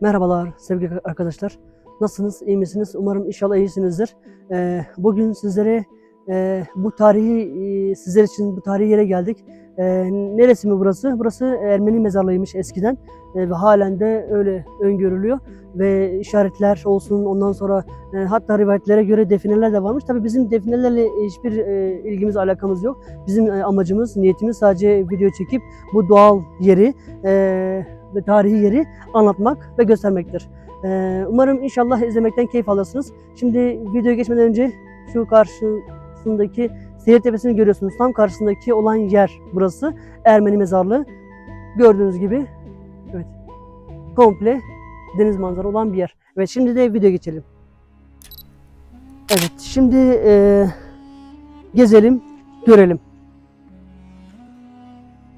Merhabalar sevgili arkadaşlar. Nasılsınız? İyi misiniz? Umarım inşallah iyisinizdir. Ee, bugün sizlere e, bu tarihi e, sizler için bu tarihi yere geldik. Ee, neresi mi burası? Burası Ermeni mezarlığıymış eskiden Ee, ve halen de öyle öngörülüyor ve işaretler olsun ondan sonra e, hatta rivayetlere göre defineler de varmış. Tabii bizim definelerle hiçbir e, ilgimiz alakamız yok. Bizim e, amacımız, niyetimiz sadece video çekip bu doğal yeri e, ve tarihi yeri anlatmak ve göstermektir. Ee, umarım inşallah izlemekten keyif alırsınız. Şimdi videoya geçmeden önce şu karşısındaki Seyir Tepesi'ni görüyorsunuz. Tam karşısındaki olan yer burası. Ermeni mezarlığı. Gördüğünüz gibi evet komple deniz manzara olan bir yer. Evet şimdi de video geçelim. Evet şimdi e, gezelim, görelim.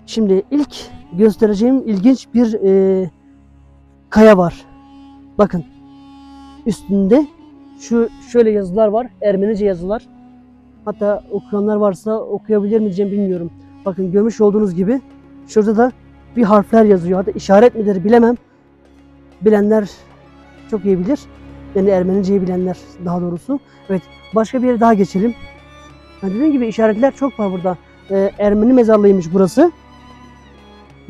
Şimdi ilk göstereceğim ilginç bir e, kaya var. Bakın üstünde şu şöyle yazılar var. Ermenice yazılar. Hatta okuyanlar varsa okuyabilir mi diyeceğim bilmiyorum. Bakın görmüş olduğunuz gibi şurada da bir harfler yazıyor. Hatta işaret midir bilemem. Bilenler çok iyi bilir. Yani Ermeniceyi bilenler daha doğrusu. Evet başka bir yere daha geçelim. Ha, dediğim gibi işaretler çok var burada. Ee, Ermeni mezarlığıymış burası.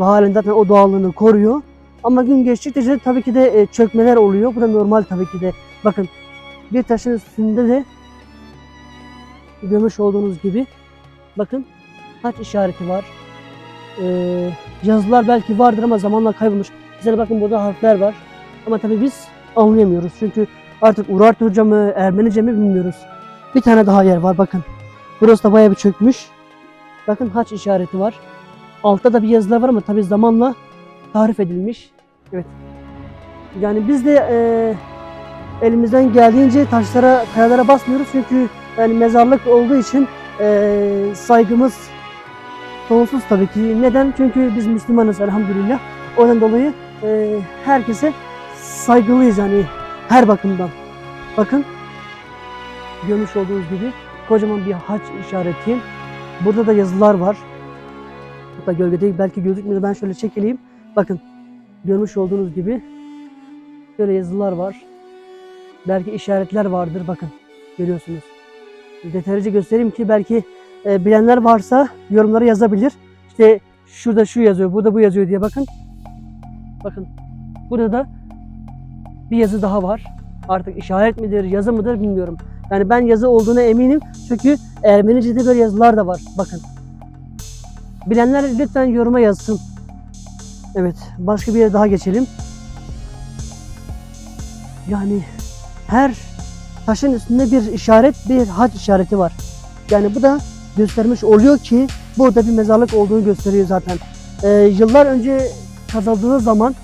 Ve halen zaten o doğallığını koruyor. Ama gün geçtikçe de tabii ki de e, çökmeler oluyor. Bu da normal tabii ki de. Bakın bir taşın üstünde de görmüş olduğunuz gibi bakın haç işareti var. Ee, yazılar belki vardır ama zamanla kaybolmuş. Mesela bakın burada harfler var. Ama tabii biz anlayamıyoruz. Çünkü artık Urartuca mı Ermenice mi bilmiyoruz. Bir tane daha yer var bakın. Burası da bayağı bir çökmüş. Bakın haç işareti var. Altta da bir yazılar var ama tabii zamanla tarif edilmiş. Evet. Yani biz de e, elimizden geldiğince taşlara, kayalara basmıyoruz çünkü yani mezarlık olduğu için e, saygımız sonsuz tabii ki. Neden? Çünkü biz Müslümanız elhamdülillah. O yüzden dolayı e, herkese saygılıyız yani her bakımdan. Bakın görmüş olduğunuz gibi kocaman bir haç işareti. Burada da yazılar var. Hatta gölgede belki gözükmüyor. Ben şöyle çekileyim. Bakın görmüş olduğunuz gibi şöyle yazılar var. Belki işaretler vardır. Bakın görüyorsunuz. Detaylıca göstereyim ki belki e, bilenler varsa yorumlara yazabilir. İşte şurada şu yazıyor, burada bu yazıyor diye bakın. Bakın burada da bir yazı daha var. Artık işaret midir, yazı mıdır bilmiyorum. Yani ben yazı olduğuna eminim. Çünkü Ermenice'de böyle yazılar da var. Bakın. Bilenler lütfen yoruma yazsın. Evet, başka bir yere daha geçelim. Yani her taşın üstünde bir işaret, bir hac işareti var. Yani bu da göstermiş oluyor ki burada bir mezarlık olduğunu gösteriyor zaten. Ee, yıllar önce kazıldığı zaman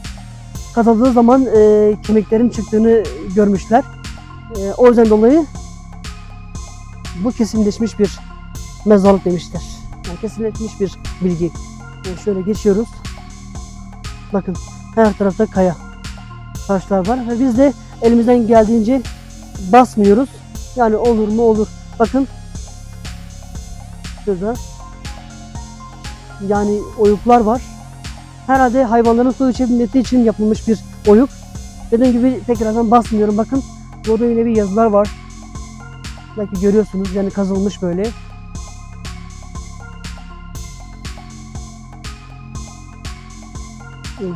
kazıldığı zaman e, kemiklerin çıktığını görmüşler. E, o yüzden dolayı bu kesinleşmiş bir mezarlık demişler. Kesinleşmiş bir bilgi. Yani şöyle geçiyoruz. Bakın her tarafta kaya taşlar var ve biz de elimizden geldiğince basmıyoruz. Yani olur mu olur. Bakın şurada yani oyuklar var. Herhalde hayvanların su içebilmesi için yapılmış bir oyuk. Dediğim gibi tekrardan basmıyorum. Bakın burada yine bir yazılar var. Belki görüyorsunuz yani kazılmış böyle. Evet.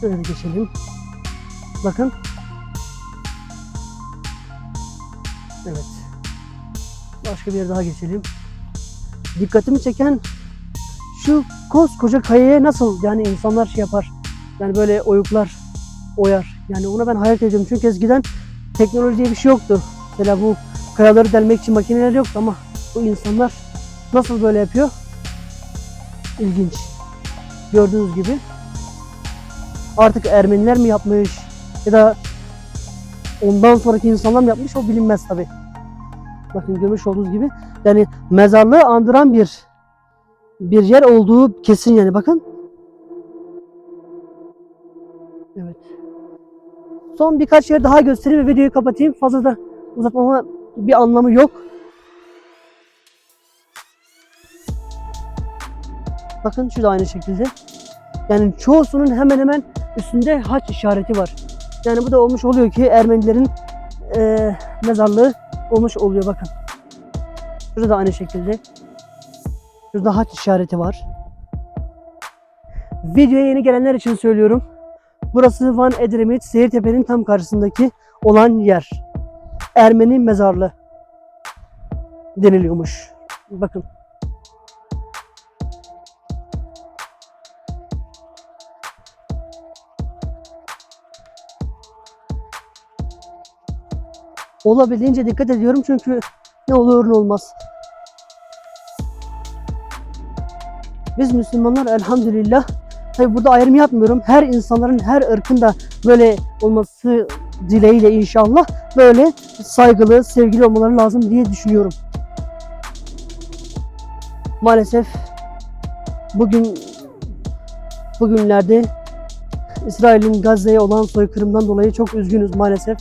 Şöyle bir geçelim. Bakın. Evet. Başka bir yere daha geçelim. Dikkatimi çeken şu koskoca kayaya nasıl yani insanlar şey yapar. Yani böyle oyuklar oyar. Yani ona ben hayal ediyorum. Çünkü eskiden teknoloji diye bir şey yoktu. Mesela bu kayaları delmek için makineler yoktu ama bu insanlar nasıl böyle yapıyor? İlginç. Gördüğünüz gibi. Artık Ermeniler mi yapmış ya da ondan sonraki insanlar mı yapmış o bilinmez tabi. Bakın görmüş olduğunuz gibi yani mezarlığı andıran bir bir yer olduğu kesin yani bakın. Evet. Son birkaç yer daha göstereyim ve videoyu kapatayım. Fazla da uzatmama bir anlamı yok. Bakın şu da aynı şekilde. Yani çoğusunun hemen hemen üstünde haç işareti var. Yani bu da olmuş oluyor ki Ermenilerin eee, mezarlığı olmuş oluyor bakın. Şurada da aynı şekilde. Şurada haç işareti var. Videoya yeni gelenler için söylüyorum. Burası Van Edremit Seyirtepe'nin tam karşısındaki olan yer. Ermeni mezarlığı deniliyormuş. Bakın. Olabildiğince dikkat ediyorum çünkü ne olur ne olmaz. Biz Müslümanlar elhamdülillah tabi burada ayrım yapmıyorum. Her insanların her ırkın da böyle olması dileğiyle inşallah böyle saygılı, sevgili olmaları lazım diye düşünüyorum. Maalesef bugün bugünlerde İsrail'in Gazze'ye olan soykırımdan dolayı çok üzgünüz maalesef.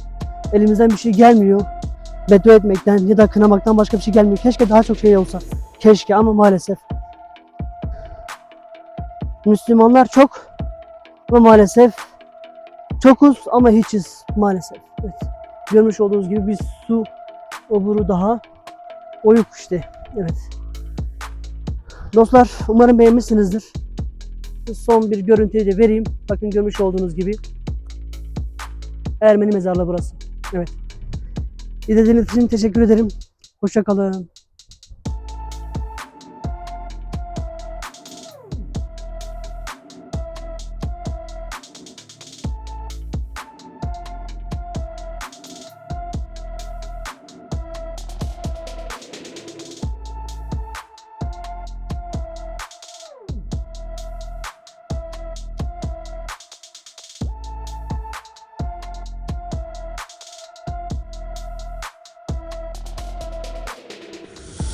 Elimizden bir şey gelmiyor. Beddua etmekten ya da kınamaktan başka bir şey gelmiyor. Keşke daha çok şey olsa. Keşke ama maalesef. Müslümanlar çok ama maalesef çokuz ama hiçiz maalesef. Evet. Görmüş olduğunuz gibi bir su oburu daha oyuk işte. Evet. Dostlar umarım beğenmişsinizdir. Son bir görüntüyü de vereyim. Bakın görmüş olduğunuz gibi Ermeni mezarlığı burası. Evet. İzlediğiniz için teşekkür ederim. Hoşçakalın.